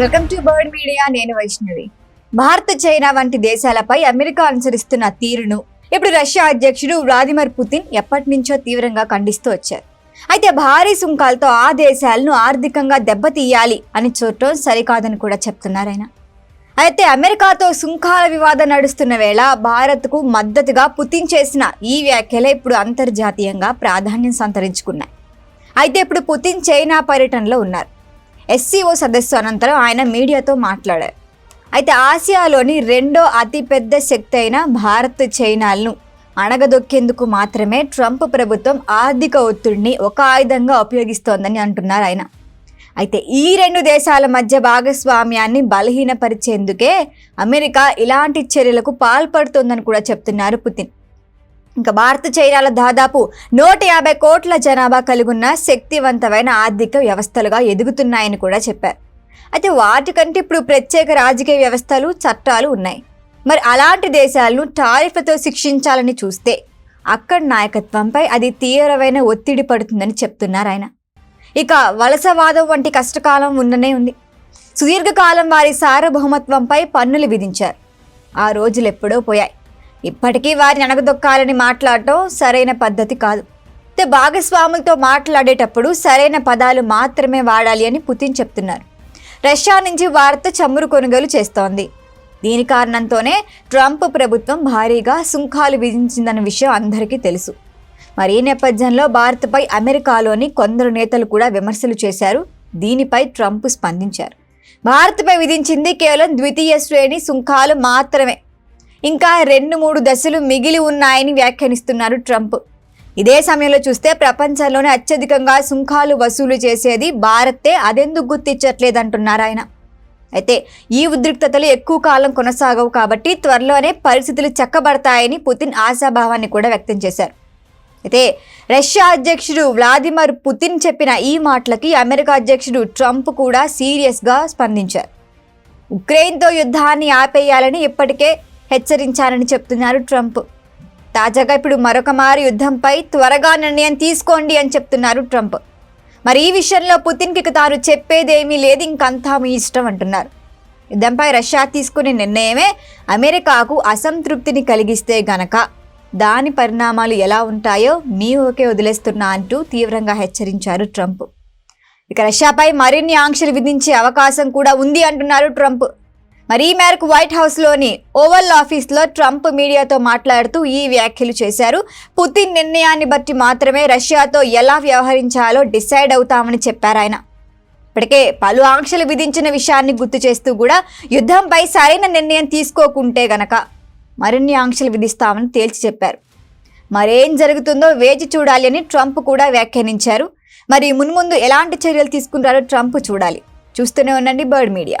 Welcome to bird media నేను Vaishnavi. Bharat China వంటి దేశాలపై America అనుసరిస్తున్న తీరును ఇప్పుడు రష్యా అధ్యక్షుడు వ్లాదిమిర్ పుతిన్ ఎప్పటి నుంచో తీవ్రంగా ఖండిస్తూ వచ్చారు. అయితే భారీ సుంకాలతో ఆ దేశాలను ఆర్థికంగా దెబ్బతీయాలి అని చూడటం సరికాదని కూడా చెప్తున్నారు ఆయన. అయితే అమెరికాతో సుంకాల వివాదం నడుస్తున్న వేళ భారత్కు మద్దతుగా పుతిన్ చేసిన ఈ వ్యాఖ్యలే ఇప్పుడు అంతర్జాతీయంగా ప్రాధాన్యం సంతరించుకున్నాయి. అయితే ఇప్పుడు పుతిన్ చైనా పర్యటనలో ఉన్నారు. ఎస్సీఓ సదస్సు అనంతరం ఆయన మీడియాతో మాట్లాడారు. అయితే ఆసియాలోని రెండో అతిపెద్ద శక్తి అయిన భారత్ చైనాలను అణగదొక్కేందుకు మాత్రమే ట్రంప్ ప్రభుత్వం ఆర్థిక ఒత్తిడిని ఒక ఆయుధంగా ఉపయోగిస్తోందని అంటున్నారు ఆయన. అయితే ఈ రెండు దేశాల మధ్య భాగస్వామ్యాన్ని బలహీనపరిచేందుకే అమెరికా ఇలాంటి చర్యలకు పాల్పడుతోందని కూడా చెప్తున్నారు పుతిన్. ఇంకా భారత చైనాల దాదాపు నూట యాభై కోట్ల జనాభా కలిగున్న శక్తివంతమైన ఆర్థిక వ్యవస్థలుగా ఎదుగుతున్నాయని కూడా చెప్పారు. అయితే వాటికంటే ఇప్పుడు ప్రత్యేక రాజకీయ వ్యవస్థలు చట్టాలు ఉన్నాయి. మరి అలాంటి దేశాలను టారిఫ్లతో శిక్షించాలని చూస్తే అక్కడి నాయకత్వంపై అది తీవ్రమైన ఒత్తిడి పడుతుందని చెప్తున్నారు ఆయన. ఇక వలసవాదం వంటి కష్టకాలం ఉండనే ఉంది. సుదీర్ఘకాలం వారి సార్వభౌమత్వంపై పన్నులు విధించారు. ఆ రోజులు ఎప్పుడో పోయాయి. ఇప్పటికీ వారిని అణగదొక్కాలని మాట్లాడటం సరైన పద్ధతి కాదు. అయితే భాగస్వాములతో మాట్లాడేటప్పుడు సరైన పదాలు మాత్రమే వాడాలి అని పుతిన్ చెప్తున్నారు. రష్యా నుంచి భారత్ చమురు కొనుగోలు చేస్తోంది. దీని కారణంతోనే ట్రంప్ ప్రభుత్వం భారీగా సుంకాలు విధించిందన్న విషయం అందరికీ తెలుసు. మరి ఈ నేపథ్యంలో భారత్పై అమెరికాలోని కొందరు నేతలు కూడా విమర్శలు చేశారు. దీనిపై ట్రంప్ స్పందించారు. భారత్పై విధించింది కేవలం ద్వితీయ శ్రేణి సుంకాలు మాత్రమే. ఇంకా రెండు మూడు దశలు మిగిలి ఉన్నాయని వ్యాఖ్యానిస్తున్నారు ట్రంప్. ఇదే సమయంలో చూస్తే ప్రపంచంలోనే అత్యధికంగా సుంకాలు వసూలు చేసేది భారత్తే అదెందుకు గుర్తించట్లేదంటున్నారు ఆయన. అయితే ఈ ఉద్రిక్తతలు ఎక్కువ కాలం కొనసాగవు కాబట్టి త్వరలోనే పరిస్థితులు చక్కబడతాయని పుతిన్ ఆశాభావాన్ని కూడా వ్యక్తం చేశారు. అయితే రష్యా అధ్యక్షుడు వ్లాదిమిర్ పుతిన్ చెప్పిన ఈ మాటలకి అమెరికా అధ్యక్షుడు ట్రంప్ కూడా సీరియస్గా స్పందించారు. ఉక్రెయిన్తో యుద్ధాన్ని ఆపేయాలని ఇప్పటికే హెచ్చరించారని చెప్తున్నారు ట్రంప్. తాజాగా ఇప్పుడు మరొక మారు యుద్ధంపై త్వరగా నిర్ణయం తీసుకోండి అని చెప్తున్నారు ట్రంప్. మరి ఈ విషయంలో పుతిన్కి తాను చెప్పేదేమీ లేదు ఇంకంతా మీ ఇష్టం అంటున్నారు. యుద్ధంపై రష్యా తీసుకునే నిర్ణయమే అమెరికాకు అసంతృప్తిని కలిగిస్తే గనక దాని పరిణామాలు ఎలా ఉంటాయో మీ ఓకే వదిలేస్తున్నా అంటూ తీవ్రంగా హెచ్చరించారు ట్రంప్. ఇక రష్యాపై మరిన్ని ఆంక్షలు విధించే అవకాశం కూడా ఉంది అంటున్నారు ట్రంప్. మరి ఈ మేరకు వైట్ హౌస్లోని ఓవల్ ఆఫీస్లో ట్రంప్ మీడియాతో మాట్లాడుతూ ఈ వ్యాఖ్యలు చేశారు. పుతిన్ నిర్ణయాన్ని బట్టి మాత్రమే రష్యాతో ఎలా వ్యవహరించాలో డిసైడ్ అవుతామని చెప్పారు ఆయన. ఇప్పటికే పలు ఆంక్షలు విధించిన విషయాన్ని గుర్తు చేస్తూ కూడా యుద్ధంపై సరైన నిర్ణయం తీసుకోకుంటే గనక మరిన్ని ఆంక్షలు విధిస్తామని తేల్చి చెప్పారు. మరేం జరుగుతుందో వేచి చూడాలి అని ట్రంప్ కూడా వ్యాఖ్యానించారు. మరి మున్ముందు ఎలాంటి చర్యలు తీసుకుంటారో ట్రంప్ చూడాలి. చూస్తూనే ఉండండి బర్డ్ మీడియా.